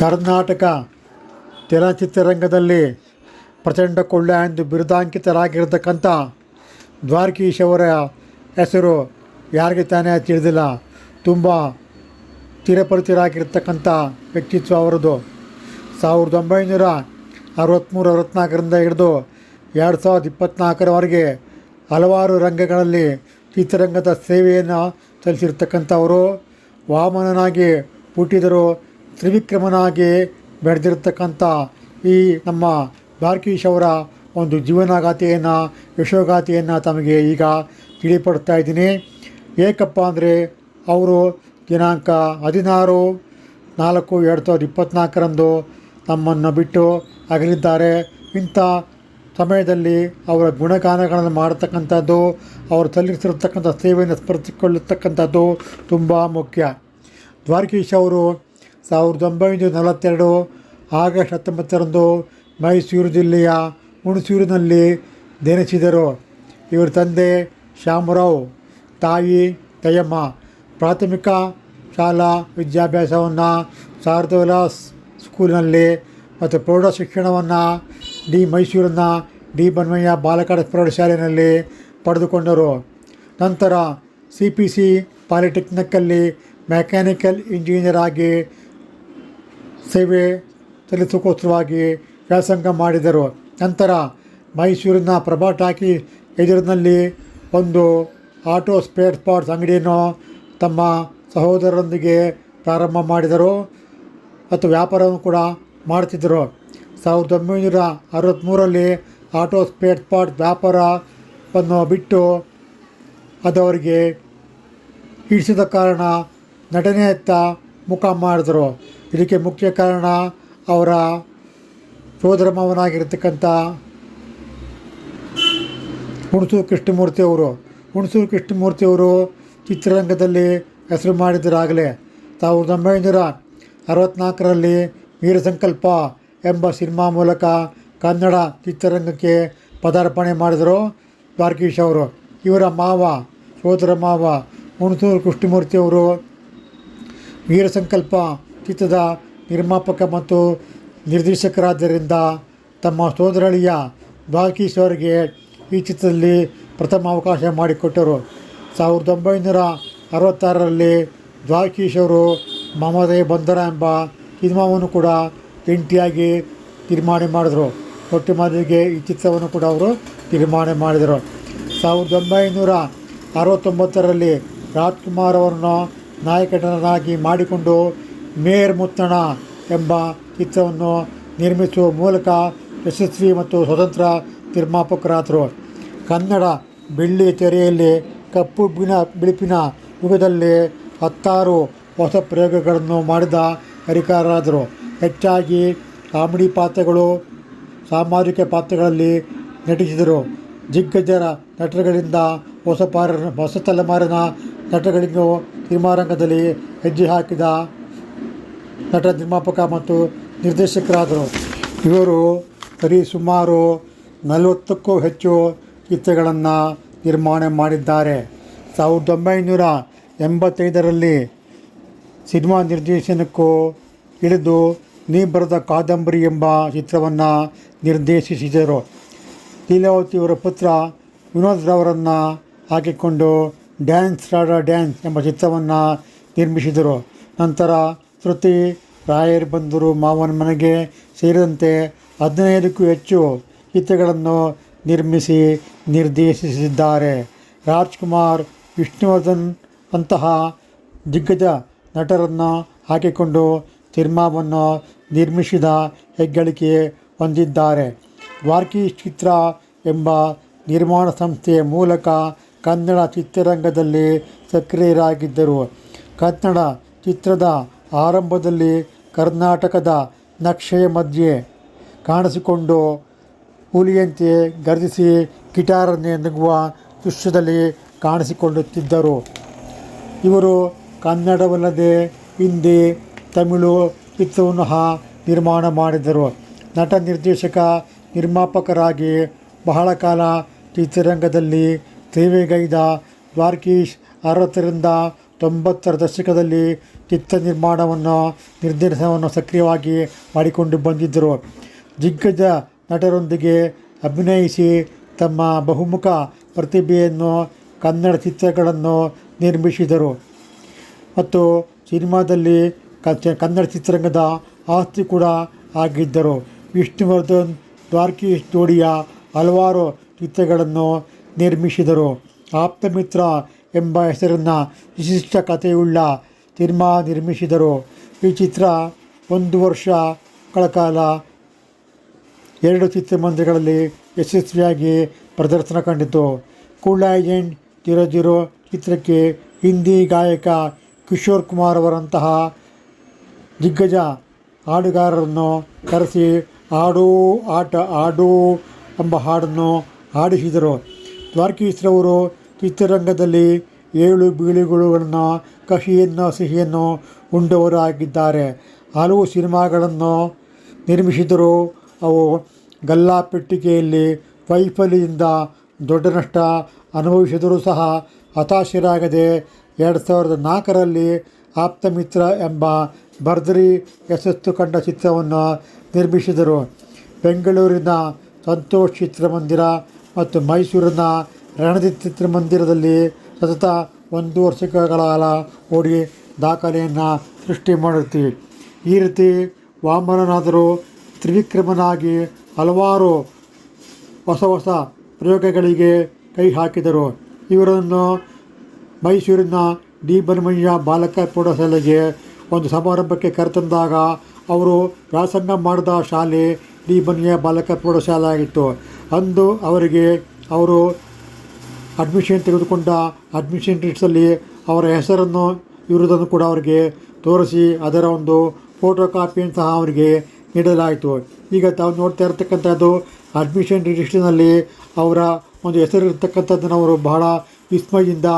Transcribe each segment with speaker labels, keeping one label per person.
Speaker 1: ಕರ್ನಾಟಕ ಚಲನಚಿತ್ರರಂಗದಲ್ಲಿ ಪ್ರಚಂಡ ಕೊಳ್ಳ ಎಂದು ಬಿರುದಾಂಕಿತರಾಗಿರತಕ್ಕಂಥ ದ್ವಾರಕೀಶ್ ಅವರ ಹೆಸರು ಯಾರಿಗೆ ತಾನೇ ತಿಳಿದಿಲ್ಲ. ತುಂಬ ಚಿರಪರಿಚಿರಾಗಿರ್ತಕ್ಕಂಥ ವ್ಯಕ್ತಿತ್ವ ಅವರದು. ಸಾವಿರದ ಒಂಬೈನೂರ ಅರವತ್ತ್ಮೂರು ಅರವತ್ತ್ನಾಲ್ಕರಿಂದ ಹಿಡಿದು ಎರಡು ಸಾವಿರದ ಇಪ್ಪತ್ತ್ನಾಲ್ಕರವರೆಗೆ ಹಲವಾರು ರಂಗಗಳಲ್ಲಿ ಚಿತ್ರರಂಗದ ಸೇವೆಯನ್ನು ಸಲ್ಲಿಸಿರ್ತಕ್ಕಂಥವರು. ವಾಮನನಾಗಿ ಹುಟ್ಟಿದರು ತ್ರಿವಿಕ್ರಮನಾಗಿ ಬೆಳೆದಿರ್ತಕ್ಕಂಥ ಈ ನಮ್ಮ ಬಾರ್ಕೀಶ್ ಅವರ ಒಂದು ಜೀವನಗಾಥೆಯನ್ನು, ಯಶೋಗಾಥೆಯನ್ನು ತಮಗೆ ಈಗ ತಿಳಿಪಡ್ತಾ ಇದ್ದೀನಿ. ಏಕಪ್ಪ ಅಂದರೆ ಅವರು ದಿನಾಂಕ ಹದಿನಾರು ನಾಲ್ಕು ಎರಡು ಸಾವಿರದ ಇಪ್ಪತ್ತ್ನಾಲ್ಕರಂದು ನಮ್ಮನ್ನು ಬಿಟ್ಟು ಅಗಲಿದ್ದಾರೆ. ಇಂಥ ಸಮಯದಲ್ಲಿ ಅವರ ಗುಣಗಾನಗಳನ್ನು ಮಾಡತಕ್ಕಂಥದ್ದು, ಅವರು ಸಲ್ಲಿಸಿರ್ತಕ್ಕಂಥ ಸೇವೆಯನ್ನು ಸ್ಮರಿಸಿಕೊಳ್ಳತಕ್ಕಂಥದ್ದು ತುಂಬ ಮುಖ್ಯ. ದ್ವಾರಕೀಶ್ ಅವರು ಸಾವಿರದ ಒಂಬೈನೂರ ನಲವತ್ತೆರಡು ಆಗಸ್ಟ್ ಹತ್ತೊಂಬತ್ತರಂದು ಮೈಸೂರು ಜಿಲ್ಲೆಯ ಹುಣಸೂರಿನಲ್ಲಿ ಜನಿಸಿದರು ಇವರ ತಂದೆ ಶ್ಯಾಮರಾವ್, ತಾಯಿ ತಯಮ್ಮ ಪ್ರಾಥಮಿಕ ಶಾಲಾ ವಿದ್ಯಾಭ್ಯಾಸವನ್ನು ಶಾರದೋಲಾಸ್ ಸ್ಕೂಲಿನಲ್ಲಿ ಮತ್ತು ಪ್ರೌಢ ಶಿಕ್ಷಣವನ್ನು ಡಿ ಮೈಸೂರಿನ ಡಿ ಬನ್ಮಯ್ಯ ಬಾಲಕಾಡ ಪ್ರೌಢಶಾಲೆಯಲ್ಲಿ ಪಡೆದುಕೊಂಡರು. ನಂತರ ಸಿ ಪಿ ಸಿ ಪಾಲಿಟೆಕ್ನಿಕ್ಕಲ್ಲಿ ಮೆಕ್ಯಾನಿಕಲ್ ಇಂಜಿನಿಯರ್ ಆಗಿ ಸೇವೆ ಸಲ್ಲಿಸೋಕೋಸ್ಕರವಾಗಿ ವ್ಯಾಸಂಗ ಮಾಡಿದರು. ನಂತರ ಮೈಸೂರಿನ ಪ್ರಭಾ ಟಾಕಿ ಎದುರಿನಲ್ಲಿ ಒಂದು ಆಟೋ ಸ್ಪೇರ್ ಪಾರ್ಟ್ಸ್ ಅಂಗಡಿಯನ್ನು ತಮ್ಮ ಸಹೋದರರೊಂದಿಗೆ ಪ್ರಾರಂಭ ಮಾಡಿದರು ಮತ್ತು ವ್ಯಾಪಾರವನ್ನು ಕೂಡ ಮಾಡ್ತಿದ್ದರು ಸಾವಿರದ ಒಂಬೈನೂರ ಅರವತ್ತ್ಮೂರರಲ್ಲಿ ಆಟೋ ಸ್ಪೇಟ್ ಪಾರ್ಟ್ ವ್ಯಾಪಾರವನ್ನು ಬಿಟ್ಟು ಅದವರಿಗೆ ಹಿಡಿಸಿದ ಕಾರಣ ನಟನೆಯತ್ತ ಮುಖ ಮಾಡಿದರು. ಇದಕ್ಕೆ ಮುಖ್ಯ ಕಾರಣ ಅವರ ಸೋದರ ಮಾವನಾಗಿರ್ತಕ್ಕಂಥ ಹುಣಸೂರು ಕೃಷ್ಣಮೂರ್ತಿಯವರು. ಹುಣಸೂರು ಕೃಷ್ಣಮೂರ್ತಿಯವರು ಚಿತ್ರರಂಗದಲ್ಲಿ ಹೆಸರು ಮಾಡಿದರಾಗಲೇ. ಸಾವಿರದ ಒಂಬೈನೂರ ಅರವತ್ತ್ನಾಲ್ಕರಲ್ಲಿ ವೀರಸಂಕಲ್ಪ ಎಂಬ ಸಿನಿಮಾ ಮೂಲಕ ಕನ್ನಡ ಚಿತ್ರರಂಗಕ್ಕೆ ಪದಾರ್ಪಣೆ ಮಾಡಿದರು ದ್ವಾರಕೀಶ್ ಅವರು. ಇವರ ಮಾವ, ಸೋದರ ಮಾವ ಹುಣಸೂರು ಕೃಷ್ಣಮೂರ್ತಿಯವರು ವೀರಸಂಕಲ್ಪ ಚಿತ್ರದ ನಿರ್ಮಾಪಕ ಮತ್ತು ನಿರ್ದೇಶಕರಾದ್ದರಿಂದ ತಮ್ಮ ಸೋದರಳಿಯ ದ್ವಾರಕೀಶ್ ಅವರಿಗೆ ಈ ಚಿತ್ರದಲ್ಲಿ ಪ್ರಥಮ ಅವಕಾಶ ಮಾಡಿಕೊಟ್ಟರು. ಸಾವಿರದ ಒಂಬೈನೂರ ಅರವತ್ತಾರರಲ್ಲಿ ದ್ವಾರಕೀಶ್ ಅವರು ಮಮದೇ ಬಂದರ ಎಂಬ ಸಿನಿಮಾವನ್ನು ಕೂಡ ಜಂಟಿಯಾಗಿ ತೀರ್ಮಾನ ಮಾಡಿದರು. ಒಟ್ಟು ಮಾದಿಗೆ ಈ ಚಿತ್ರವನ್ನು ಕೂಡ ಅವರು ತೀರ್ಮಾನ ಮಾಡಿದರು. ಸಾವಿರದ ಒಂಬೈನೂರ ಅರವತ್ತೊಂಬತ್ತರಲ್ಲಿ ರಾಜ್ಕುಮಾರ್ ಅವರನ್ನು ನಾಯಕನನ್ನಾಗಿ ಮಾಡಿಕೊಂಡು ಮೇರ್ ಮುತ್ತಣ ಎಂಬ ಚಿತ್ರವನ್ನು ನಿರ್ಮಿಸುವ ಮೂಲಕ ಯಶಸ್ವಿ ಮತ್ತು ಸ್ವತಂತ್ರ ನಿರ್ಮಾಪಕರಾದರು. ಕನ್ನಡ ಬೆಳ್ಳಿ ತೆರೆಯಲ್ಲಿ ಕಪ್ಪು ಬಿಣ ಬಿಳುಪಿನ ಯುಗದಲ್ಲಿ ಹತ್ತಾರು ಹೊಸ ಪ್ರಯೋಗಗಳನ್ನು ಮಾಡಿದ ಹರಿಕಾರರಾದರು. ಹೆಚ್ಚಾಗಿ ಕಾಮಿಡಿ ಪಾತ್ರಗಳು, ಸಾಮಾಜಿಕ ಪಾತ್ರಗಳಲ್ಲಿ ನಟಿಸಿದರು. ದಿಗ್ಗಜರ ನಟರುಗಳಿಂದ ಹೊಸ ಪಾರ ಹೊಸ ತಲೆಮಾರಿನ ನಟಗಳಿಗೂ ಸಿನಿಮಾರಂಗದಲ್ಲಿ ಹೆಜ್ಜೆ ಹಾಕಿದ ನಟ, ನಿರ್ಮಾಪಕ ಮತ್ತು ನಿರ್ದೇಶಕರಾದರು. ಇವರು ಸರಿ ಸುಮಾರು ನಲವತ್ತಕ್ಕೂ ಹೆಚ್ಚು ಚಿತ್ರಗಳನ್ನು ನಿರ್ಮಾಣ ಮಾಡಿದ್ದಾರೆ. ಸಾವಿರದ ಒಂಬೈನೂರ ಎಂಬತ್ತೈದರಲ್ಲಿ ಸಿನಿಮಾ ನಿರ್ದೇಶನಕ್ಕೂ ಇಳಿದು ನೀ ಬರೆದ ಕಾದಂಬರಿ ಎಂಬ ಚಿತ್ರವನ್ನು ನಿರ್ದೇಶಿಸಿದರು. ಲೀಲಾವತಿಯವರ ಪುತ್ರ ವಿನೋದ್ರವರನ್ನು ಹಾಕಿಕೊಂಡು ಡ್ಯಾನ್ಸ್ ರಾಡ ಡ್ಯಾನ್ಸ್ ಎಂಬ ಚಿತ್ರವನ್ನು ನಿರ್ಮಿಸಿದರು. ನಂತರ ಶ್ರುತಿ ರಾಯರ್ ಬಂದರು ಮಾವನ ಮನೆಗೆ ಸೇರಿದಂತೆ ಹದಿನೈದಕ್ಕೂ ಹೆಚ್ಚು ಚಿತ್ರಗಳನ್ನು ನಿರ್ಮಿಸಿ ನಿರ್ದೇಶಿಸಿದ್ದಾರೆ. ರಾಜ್ಕುಮಾರ್, ವಿಷ್ಣುವರ್ಧನ್ ಅಂತಹ ದಿಗ್ಗಜ ನಟರನ್ನು ಹಾಕಿಕೊಂಡು ಸಿನಿಮಾವನ್ನು ನಿರ್ಮಿಸಿದ ಹೆಗ್ಗಳಿಕೆ ಹೊಂದಿದ್ದಾರೆ. ವಾರ್ಕಿ ಚಿತ್ರ ಎಂಬ ನಿರ್ಮಾಣ ಸಂಸ್ಥೆಯ ಮೂಲಕ ಕನ್ನಡ ಚಿತ್ರರಂಗದಲ್ಲಿ ಸಕ್ರಿಯರಾಗಿದ್ದರು. ಕನ್ನಡ ಚಿತ್ರದ ಆರಂಭದಲ್ಲಿ ಕರ್ನಾಟಕದ ನಕ್ಷೆಯ ಮಧ್ಯೆ ಕಾಣಿಸಿಕೊಂಡು ಹುಲಿಯಂತೆ ಗರ್ಜಿಸಿ ಗಿಟಾರನ್ನೇ ನುಗ್ಗುವ ದೃಶ್ಯದಲ್ಲಿ ಕಾಣಿಸಿಕೊಳ್ಳುತ್ತಿದ್ದರು. ಇವರು ಕನ್ನಡವಲ್ಲದೆ ಹಿಂದಿ ತಮಿಳು ಚಿತ್ರವನ್ನು ಹ ನಿರ್ಮಾಣ ಮಾಡಿದರು. ನಟ, ನಿರ್ದೇಶಕ, ನಿರ್ಮಾಪಕರಾಗಿ ಬಹಳ ಕಾಲ ಚಿತ್ರರಂಗದಲ್ಲಿ ಸೇವೆಗೈದ ದ್ವಾರ್ಕೀಶ್ ಅರವತ್ತರಿಂದ ತೊಂಬತ್ತರ ದಶಕದಲ್ಲಿ ಚಿತ್ರ ನಿರ್ಮಾಣವನ್ನು, ನಿರ್ದೇಶನವನ್ನು ಸಕ್ರಿಯವಾಗಿ ಮಾಡಿಕೊಂಡು ಬಂದಿದ್ದರು. ದಿಗ್ಗಜ ನಟರೊಂದಿಗೆ ಅಭಿನಯಿಸಿ ತಮ್ಮ ಬಹುಮುಖ ಪ್ರತಿಭೆಯನ್ನು ಕನ್ನಡ ಚಿತ್ರಗಳನ್ನು ನಿರ್ಮಿಸಿದರು. ಮತ್ತು ಸಿನಿಮಾದಲ್ಲಿ ಕನ್ನಡ ಚಿತ್ರರಂಗದ ಆಸ್ತಿ ಕೂಡ ಆಗಿದ್ದರು. ವಿಷ್ಣುವರ್ಧನ್ ದ್ವಾರ್ಕೀಶ್ ಜೋಡಿಯ ಹಲವಾರು ಚಿತ್ರಗಳನ್ನು ನಿರ್ಮಿಸಿದರು. ಆಪ್ತಮಿತ್ರ ಎಂಬ ಹೆಸರನ್ನು ವಿಶಿಷ್ಟ ಕಥೆಯುಳ್ಳ ಸಿನಿಮಾ ನಿರ್ಮಿಸಿದರು. ಈ ಚಿತ್ರ ಒಂದು ವರ್ಷಗಳ ಕಾಲ ಎರಡು ಚಿತ್ರಮಂದಿರಗಳಲ್ಲಿ ಯಶಸ್ವಿಯಾಗಿ ಪ್ರದರ್ಶನ ಕಂಡಿತು. ಕೂಲ್ ಏಜೆಂಟ್ ಜೀರೋ ಜೀರೋ ಚಿತ್ರಕ್ಕೆ ಹಿಂದಿ ಗಾಯಕ ಕಿಶೋರ್ ಕುಮಾರ್ ಅವರಂತಹ ದಿಗ್ಗಜ ಹಾಡುಗಾರರನ್ನು ಕರೆಸಿ, ಹಾಡು, ಆಟ, ಹಾಡು ಎಂಬ ಹಾಡನ್ನು ಹಾಡಿಸಿದರು. ದ್ವಾರಕೀಶ್ರವರು ಚಿತ್ರರಂಗದಲ್ಲಿ ಏಳು ಬೀಳುಗಳನ್ನು ಕಹಿಯನ್ನು ಸಿಹಿಯನ್ನು ಉಂಡವರಾಗಿದ್ದಾರೆ. ಹಲವು ಸಿನಿಮಾಗಳನ್ನು ನಿರ್ಮಿಸಿದರು ಅವು ಗಲ್ಲಾಪೆಟ್ಟಿಗೆಯಲ್ಲಿ ವೈಫಲ್ಯದಿಂದ ದೊಡ್ಡ ನಷ್ಟ ಅನುಭವಿಸಿದರೂ ಸಹ ಹತಾಶರಾಗದೆ ಎರಡು ಸಾವಿರದ ನಾಲ್ಕರಲ್ಲಿ ಆಪ್ತಮಿತ್ರ ಎಂಬ ಬರ್ದರಿ ಯಶಸ್ಸು ಕಂಡ ಚಿತ್ರವನ್ನು ನಿರ್ಮಿಸಿದರು. ಬೆಂಗಳೂರಿನ ಸಂತೋಷ್ ಚಿತ್ರಮಂದಿರ ಮತ್ತು ಮೈಸೂರಿನ ರಣದಿ ಚಿತ್ರಮಂದಿರದಲ್ಲಿ ಸತತ ಒಂದು ವರ್ಷಗಳ ಕಾಲ ಓಡಿ ದಾಖಲೆಯನ್ನು ಸೃಷ್ಟಿ ಮಾಡುತ್ತೀವಿ ಈ ರೀತಿ ವಾಮನನಾದರೂ ತ್ರಿವಿಕ್ರಮನಾಗಿ ಹಲವಾರು ಹೊಸ ಹೊಸ ಪ್ರಯೋಗಗಳಿಗೆ ಕೈ ಹಾಕಿದರು. ಇವರನ್ನು ಮೈಸೂರಿನ ಡಿ ಬನ್ಮಯ್ಯ ಬಾಲಕ ಪ್ರೌಢಶಾಲೆಗೆ ಒಂದು ಸಮಾರಂಭಕ್ಕೆ ಕರೆತಂದಾಗ ಅವರು ವ್ಯಾಸಂಗ ಮಾಡಿದ ಶಾಲೆ ಡಿ ಬನ್ಮಯ್ಯ ಬಾಲಕ ಪ್ರೌಢಶಾಲೆ ಆಗಿತ್ತು. ಅಂದು ಅವರಿಗೆ ಅವರು ಅಡ್ಮಿಷನ್ ತೆಗೆದುಕೊಂಡ ಅಡ್ಮಿಷನ್ ಲಿಸ್ಟಲ್ಲಿ ಅವರ ಹೆಸರನ್ನು ಇರುವುದನ್ನು ಕೂಡ ಅವರಿಗೆ ತೋರಿಸಿ ಅದರ ಒಂದು ಫೋಟೋ ಕಾಪಿಯನ್ನು ಸಹ ಅವರಿಗೆ ನೀಡಲಾಯಿತು. ಈಗ ತಾವು ನೋಡ್ತಾ ಇರತಕ್ಕಂಥದ್ದು ಅಡ್ಮಿಷನ್ ರಿಜಿಸ್ಟ್ರಿನಲ್ಲಿ ಅವರ ಒಂದು ಹೆಸರು ಇರತಕ್ಕಂಥದ್ದನ್ನು ಅವರು ಬಹಳ ವಿಸ್ಮಯದಿಂದ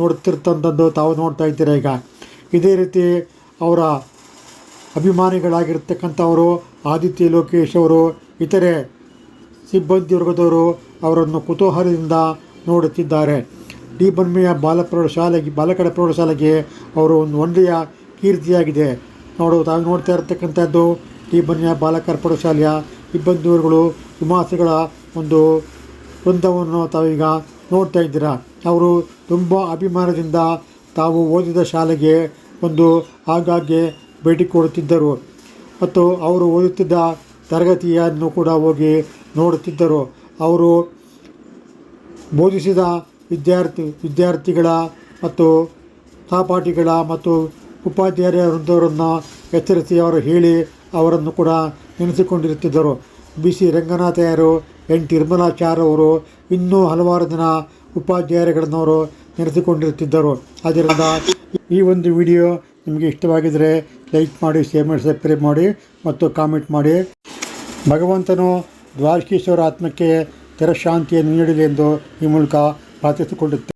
Speaker 1: ನೋಡ್ತಿರ್ತಂಥದ್ದು ತಾವು ನೋಡ್ತಾ ಇದ್ದೀರ ಈಗ? ಇದೇ ರೀತಿ ಅವರ ಅಭಿಮಾನಿಗಳಾಗಿರ್ತಕ್ಕಂಥವರು ಆದಿತ್ಯ ಲೋಕೇಶ್ ಅವರು, ಇತರೆ ಸಿಬ್ಬಂದಿ ವರ್ಗದವರು ಅವರನ್ನು ಕುತೂಹಲದಿಂದ ನೋಡುತ್ತಿದ್ದಾರೆ. ಡಿ ಬನ್ಮೆಯ ಬಾಲ ಪ್ರೌಢಶಾಲೆಗೆ ಬಾಲಕರ ಪ್ರೌಢಶಾಲೆಗೆ ಅವರು ಒಂದು ಒಳ್ಳೆಯ ಕೀರ್ತಿಯಾಗಿದೆ. ನೋಡು, ತಾವು ನೋಡ್ತಾ ಇರತಕ್ಕಂಥದ್ದು ಡಿ ಬನ್ಮೆಯ ಬಾಲಕರ ಪ್ರೌಢಶಾಲೆಯ ಸಿಬ್ಬಂದಿವರುಗಳು ವಿಮಾಸಗಳ ಒಂದು ವೃಂದವನ್ನು ತಾವೀಗ ನೋಡ್ತಾ ಇದ್ದೀರಾ? ಅವರು ತುಂಬ ಅಭಿಮಾನದಿಂದ ತಾವು ಓದಿದ ಶಾಲೆಗೆ ಒಂದು ಆಗಾಗ್ಗೆ ಭೇಟಿ ಕೊಡುತ್ತಿದ್ದರು. ಮತ್ತು ಅವರು ಓದುತ್ತಿದ್ದ ತರಗತಿಯನ್ನು ಕೂಡ ಹೋಗಿ ನೋಡುತ್ತಿದ್ದರು. ಅವರು ಬೋಧಿಸಿದ ವಿದ್ಯಾರ್ಥಿ, ವಿದ್ಯಾರ್ಥಿಗಳ ಮತ್ತು ಸಹಪಾಠಿಗಳ ಮತ್ತು ಉಪಾಧ್ಯಾಯರಂಥವರನ್ನು ಎಚ್ಚರಿಸಿ ಅವರು ಹೇಳಿ ಅವರನ್ನು ಕೂಡ ನೆನೆಸಿಕೊಂಡಿರುತ್ತಿದ್ದರು. ಬಿ ಸಿ ರಂಗನಾಥಯ್ಯರು ಎನ್ ಅವರು ಇನ್ನೂ ಹಲವಾರು ಜನ ಉಪಾಧ್ಯಾಯರುಗಳನ್ನವರು ನಡೆಸಿಕೊಂಡಿರುತ್ತಿದ್ದರು ಆದ್ದರಿಂದ ಈ ಒಂದು ವಿಡಿಯೋ ನಿಮಗೆ ಇಷ್ಟವಾಗಿದ್ದರೆ ಲೈಕ್ ಮಾಡಿ, ಶೇರ್ ಮಾಡಿ, ಸಬ್ಸ್ಕ್ರೈಬ್ ಮಾಡಿ ಮತ್ತು ಕಾಮೆಂಟ್ ಮಾಡಿ. ಭಗವಂತನು ದ್ವಾರಕೀಶ್ವರ ಆತ್ಮಕ್ಕೆ ತೆರಶಾಂತಿಯನ್ನು ನೀಡಲಿ ಎಂದು ಈ ಮೂಲಕ ಪ್ರಾರ್ಥಿಸಿಕೊಳ್ಳುತ್ತೆ